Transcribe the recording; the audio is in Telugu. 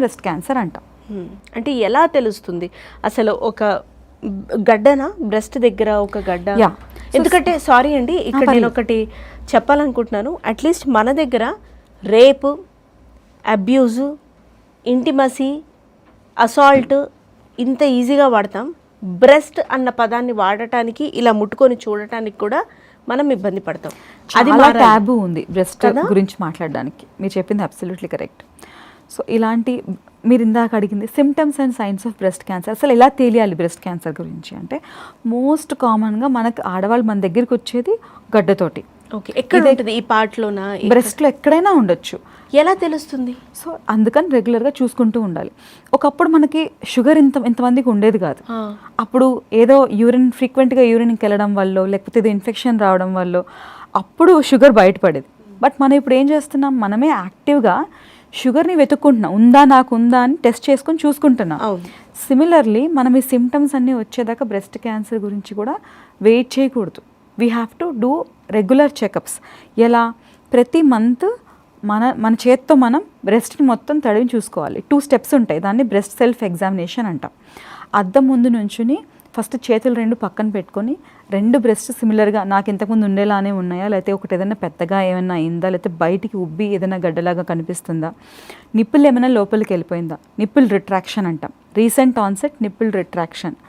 బ్రెస్ట్ క్యాన్సర్ అంటాం. అంటే ఎలా తెలుస్తుంది అసలు ఒక గడ్డనా బ్రెస్ట్ దగ్గర ఒక గడ్డ. ఎందుకంటే సారీ అండి ఇక్కడ నేను. ఒకటి చెప్పాలనుకుంటున్నాను అట్లీస్ట్ మన దగ్గర రేప్ అబ్యూజు ఇంటిమసీ అసాల్ట్ ఇంత ఈజీగా వాడతాం బ్రెస్ట్ అన్న పదాన్ని వాడటానికి ఇలా ముట్టుకొని చూడటానికి కూడా మనం ఇబ్బంది పడతాం అది మారాలి. ట్యాబు ఉంది బ్రెస్ట్? గురించి మాట్లాడడానికి మీరు చెప్పింది అబ్సల్యూట్లీ కరెక్ట్ సో ఇలాంటి మీరు ఇందాక అడిగింది symptoms and signs of breast cancer అసలు ఎలా తెలియాలి బ్రెస్ట్ క్యాన్సర్ గురించి అంటే మోస్ట్ కామన్గా మనకు ఆడవాళ్ళు మన దగ్గరికి వచ్చేది గడ్డతోటి ఓకే ఎక్కడ ఉంటుంది? ఈ పార్ట్లోనా బ్రెస్ట్లో ఎక్కడైనా ఉండొచ్చు. ఎలా తెలుస్తుంది? సో అందుకని రెగ్యులర్గా చూసుకుంటూ ఉండాలి. ఒకప్పుడు మనకి షుగర్ ఇంత ఇంతమందికి ఉండేది కాదు. అప్పుడు ఏదో యూరిన్ ఫ్రీక్వెంట్గా యూరిన్కి వెళ్ళడం వల్ల లేకపోతే ఏదో ఇన్ఫెక్షన్ రావడం వల్ల అప్పుడు షుగర్ బయటపడేది. బట్ మనం ఇప్పుడు ఏం చేస్తున్నాం? మనమే యాక్టివ్గా షుగర్ని వెతుక్కుంటున్నాం. ఉందా నాకు ఉందా అని టెస్ట్ చేసుకొని చూసుకుంటున్నాం. సిమిలర్లీ మనం ఈ సిమ్టమ్స్ అన్నీ వచ్చేదాకా బ్రెస్ట్ క్యాన్సర్ గురించి కూడా వెయిట్ చేయకూడదు. We have to do regular checkups ఎలా? ప్రతి మంత్ మన మన చేత్తో మనం బ్రెస్ట్ని మొత్తం తడివి చూసుకోవాలి. టూ స్టెప్స్ ఉంటాయి. దాన్ని బ్రెస్ట్ సెల్ఫ్ ఎగ్జామినేషన్ అంటాం. అద్దం ముందు నుంచుని ఫస్ట్ చేతులు రెండు పక్కన పెట్టుకొని రెండు బ్రెస్ట్ సిమిలర్గా నాకు ఇంతకుముందు ఉండేలానే ఉన్నాయా? లేకపోతే ఒకటి ఏదైనా పెద్దగా ఏమైనా అయిందా? లేకపోతే బయటికి ఉబ్బి ఏదైనా గడ్డలాగా కనిపిస్తుందా? నిప్పులు ఏమైనా లోపలికి వెళ్ళిపోయిందా? నిప్పుల్ రిట్రాక్షన్ అంటాం. Recent onset nipple retraction